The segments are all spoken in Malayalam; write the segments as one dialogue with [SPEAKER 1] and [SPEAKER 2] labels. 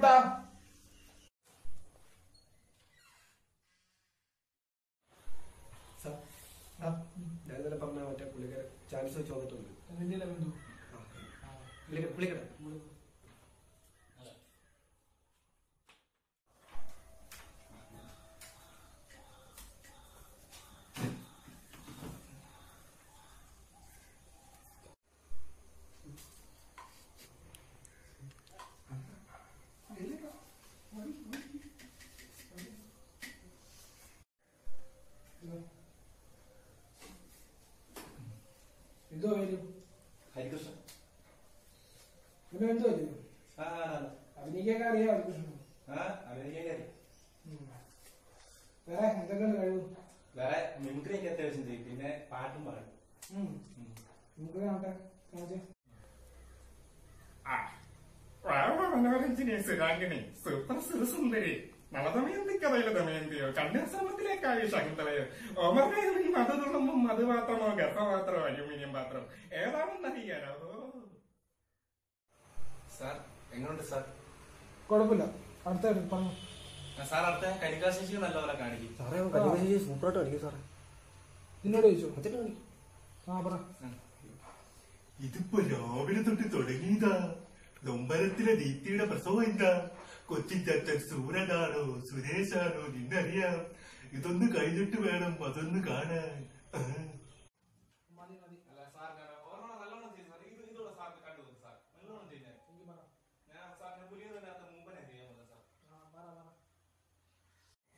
[SPEAKER 1] കുട്ടാ
[SPEAKER 2] ഞാൻ ഇന്നലെ പറഞ്ഞ മറ്റേ പുള്ളിക്കാരൻ ചാൻസ് ചോദിച്ചിട്ടുണ്ട് വന്നിട്ടുണ്ട്.
[SPEAKER 3] ഹരികൃഷ്ണൻ. ആ
[SPEAKER 1] അഭിനയിക്കാൻ അറിയാം ഹരികൃഷ്ണൻ.
[SPEAKER 3] ആ.
[SPEAKER 1] വേറെ എന്തൊക്കെയാണ് കഴിവ്?
[SPEAKER 3] വേറെ മിമിക്രി ഒക്കെ അത്യാവശ്യം ചെയ്യും. പിന്നെ പാട്ടും പാടും.
[SPEAKER 1] ഉം. നമുക്ക് കാണട്ടെ കാണിച്ചേ.
[SPEAKER 4] മനോരഞ്ജനെ സുരാംഗിണി സൂപ്പർ സുരസുന്ദരി നവദമയന്തി കഥയിലെ ദമയന്തിയോ? കണ്യാശ്രമത്തിലേക്കായി ശകുന്തളയോ? ഓമർമേഖലയിൽ മധു തുളുമ്പും മധുപാത്രമോ ഗർഭപാത്രമോ? അലുമിനിയം പാത്രം? ഏതാണെന്നറിയാനോ
[SPEAKER 3] സാർ എങ്ങനെയുണ്ട് സാർ?
[SPEAKER 1] കുഴപ്പമില്ല അടുത്ത പറഞ്ഞു.
[SPEAKER 3] ആ, സാർ അടുത്ത കരികാശേഷി നല്ലപോലെ കാണിക്കും.
[SPEAKER 2] സാറേ അവൻ കല്യാണം സൂപ്പറായിട്ട് കളിക്കും സാറേ.
[SPEAKER 1] നിന്നോട് ചോദിച്ചോ?
[SPEAKER 2] അച്ഛനെ കളി
[SPEAKER 1] ആ പറ.
[SPEAKER 4] ഇതിപ്പോ രാവിലെ തൊട്ട് തുടങ്ങിയതാ. നൊമ്പരത്തിലെ ദീപ്തിയുടെ പ്രസവം എന്താ? കൊച്ചിച്ചൻ സൂരനാണോ സുരേഷാണോ നിന്നറിയാം. ഇതൊന്ന് കഴിഞ്ഞിട്ട് വേണം അതൊന്ന് കാണാൻ.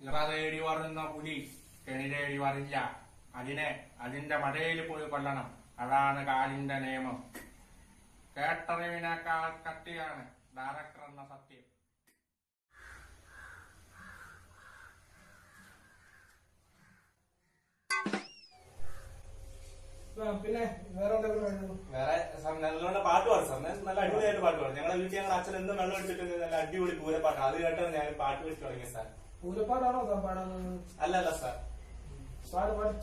[SPEAKER 3] ഇറതേടി വരുന്ന പുലി കെണിതേടി വരില്ല. അതിനെ അതിന്റെ മടയിൽ പോയി കൊല്ലണം. അതാണ് കാലിന്റെ നിയമം. കേട്ടറിവിനേക്കാൾ കട്ടിയാണ് ഡയറക്ടർ എന്ന സത്യം.
[SPEAKER 1] പിന്നെ വേറെ
[SPEAKER 3] വേറെ സാർ നല്ലോണം പാട്ട് പാടും. സാർ നല്ല അടിപൊളിയായിട്ട് പാട്ട് പാടും. ഞങ്ങളുടെ വീട്ടിൽ ഞങ്ങളുടെ അച്ഛൻ എന്തും വെള്ളം എടുത്തിട്ട് നല്ല അടിപൊളി പൂരപ്പാട്ട്. അത് കേട്ടാണ് ഞാൻ പാട്ട് വെച്ച് തുടങ്ങിയ സാർ
[SPEAKER 1] പൂരപ്പാടാണോ സാർ പാടാൻ
[SPEAKER 3] അല്ല അല്ല സാർ
[SPEAKER 1] പാട് പാട്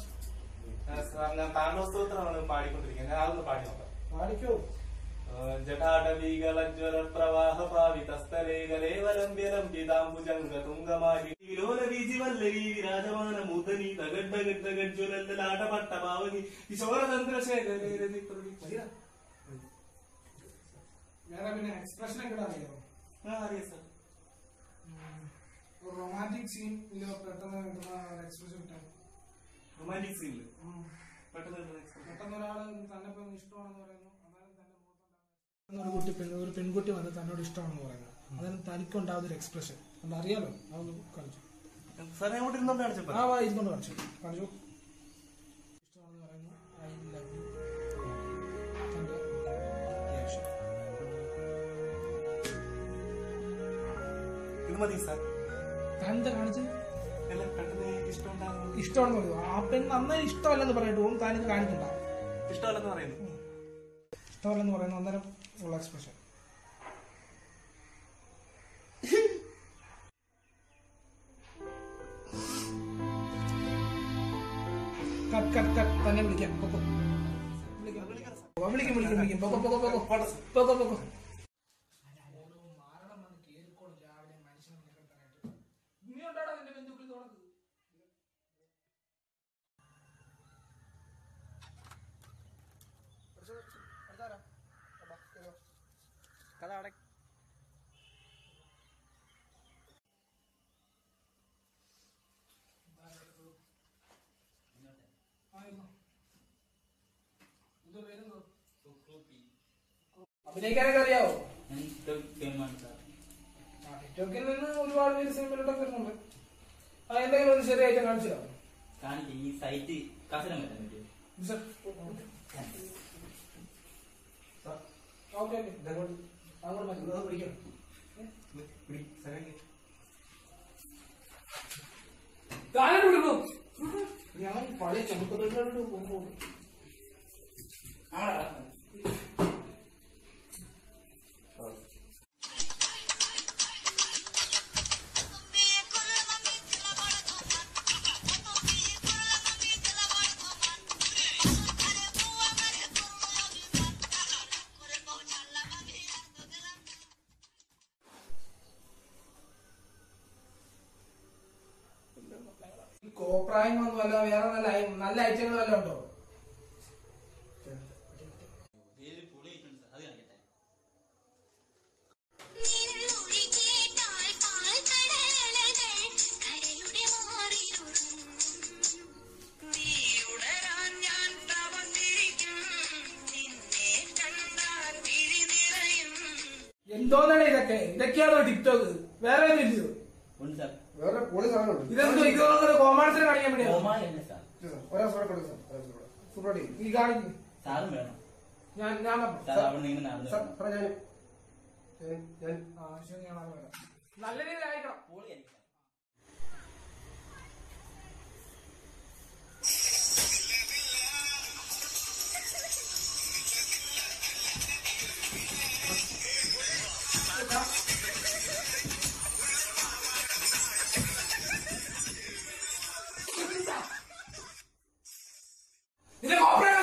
[SPEAKER 3] സാർ ഞാൻ താണ്ടോസ്തോത്രമാണ് പാടിക്കൊണ്ടിരിക്കുന്നത്. ഞാൻ അതൊന്ന് പാടി നോക്കാം.
[SPEAKER 1] പാടിക്കോ?
[SPEAKER 3] ജടാടവീകലജ്വല പ്രവാഹ പാവിതസ്തലേകലേവലംബ്യലം പിതാംബുജംഗ തുംഗമാലി വിലോല വീജി വല്ലരി വിരാജമാന മുദനി തഗഡ ഗഡ ഗജ്വലാടപട്ട ഭാവനി കിശോരതന്ത്രശേഖരേ മതിയാ
[SPEAKER 1] വേറെ പിന്നെ എക്സ്പ്രഷൻ ഒക്കെ അറിയാമോ
[SPEAKER 3] ആ അറിയാം സാർ
[SPEAKER 1] ഒരു റൊമാന്റിക് ഇതിലോ പെട്ടെന്ന് കിട്ടുന്ന എക്സ്പ്രഷൻ കിട്ടാൻ
[SPEAKER 3] റൊമാന്റിക് സീൻ പെട്ടെന്ന്.
[SPEAKER 1] പെട്ടെന്ന് ഒരാൾ തന്നെ ഇഷ്ടമാണെന്ന് പറയുന്നു ഒരു കുട്ടി പെൺ ഒരു പെൺകുട്ടി വന്ന് തന്നോട് ഇഷ്ടമാണെന്ന് പറയുന്നത് അന്നേരം തനിക്കുണ്ടാവുന്ന ഒരു എക്സ്പ്രഷൻ നമ്മൾ അറിയാലോ അതൊന്ന് കാണിച്ചു
[SPEAKER 3] ഇരുന്നോണ്ട് കാണിച്ചപ്പോ
[SPEAKER 1] ആ വാ കാണിച്ചു. കാണിച്ചു. ഇഷ്ടമാണെന്ന് പറയുന്നു ഐ ലവ് യു
[SPEAKER 3] ഇത് മതി സാർ.
[SPEAKER 1] ഇഷ്ടമാണെന്ന് പറയുന്നു. ആ പെൺ നന്നായി ഇഷ്ടമല്ലെന്ന് പറഞ്ഞിട്ട് പോകും താനിത് കാണിക്കണ്ട.
[SPEAKER 3] ഇഷ്ടമല്ലെന്ന് പറയുന്നു.
[SPEAKER 1] ഇഷ്ടമല്ലെന്ന് പറയുന്നു. അന്നേരം ഉള്ള എക്സ്പ്രഷൻ കട്ട് കട്ട് കട്ട് തന്നെ വിളിക്കാം. വിളിക്കാം വിളിക്കാം. വിളിക്കും വിളിക്കും. വിളിക്കും പൊക്കോ പൊക്കോ. പൊക്കോ പൊക്കോ.
[SPEAKER 2] കഥ അട
[SPEAKER 1] അഭിനയിക്കാനൊക്കെ അറിയാവോ? ടിക്ടോക്കിൽ നിന്ന് ഒരുപാട് പേര് സിനിമയിലോട്ടൊക്കെ വരുന്നുണ്ട്. ആ എന്തെങ്കിലും ഒരു ചെറിയ ഐറ്റം കാണിച്ചു
[SPEAKER 5] ഈ സൈറ്റ് കസരം വരാൻ പറ്റും
[SPEAKER 1] മിസ്റ്റർ, ഓക്കെ ഓക്കെ അങ്ങോട്ട് മതി ഇത് പിടിക്കാം താഴെ വിടുന്നു ഞാൻ പഴയ ചെറുപ്പത്തിലോട്ട് പോകുമ്പോൾ വല്ല വേറെ നല്ല നല്ല ഐറ്റങ്ങൾ വല്ല ഉണ്ടോ? എന്തോന്നാണ് ഇതൊക്കെ? ഇതൊക്കെയാണോ ടിക്ടോക്ക്? വേറെ ഒന്നും ഇല്ലയോ?
[SPEAKER 2] വേറെ പൊളി സാധനം
[SPEAKER 1] ഇതെന്തോ ഇത് നോക്കുന്നത് കോമാൻസിനെ കാണിക്കാൻ വേണ്ടിയാണോ
[SPEAKER 2] സൂടെ കൊടുക്കും സാർ സൂടെ.
[SPEAKER 1] ഈ കാണിക്കും.
[SPEAKER 5] സാറും വേണം.
[SPEAKER 1] ഞാൻ ഞാൻ.
[SPEAKER 5] സാർ.
[SPEAKER 2] സാറേ ഞാൻ ഞാൻ
[SPEAKER 1] നല്ല അയക്കണം.
[SPEAKER 5] പൊളി ആയിരിക്കും സാർ
[SPEAKER 1] നിന്റെ കോപ്പറേറ്റ്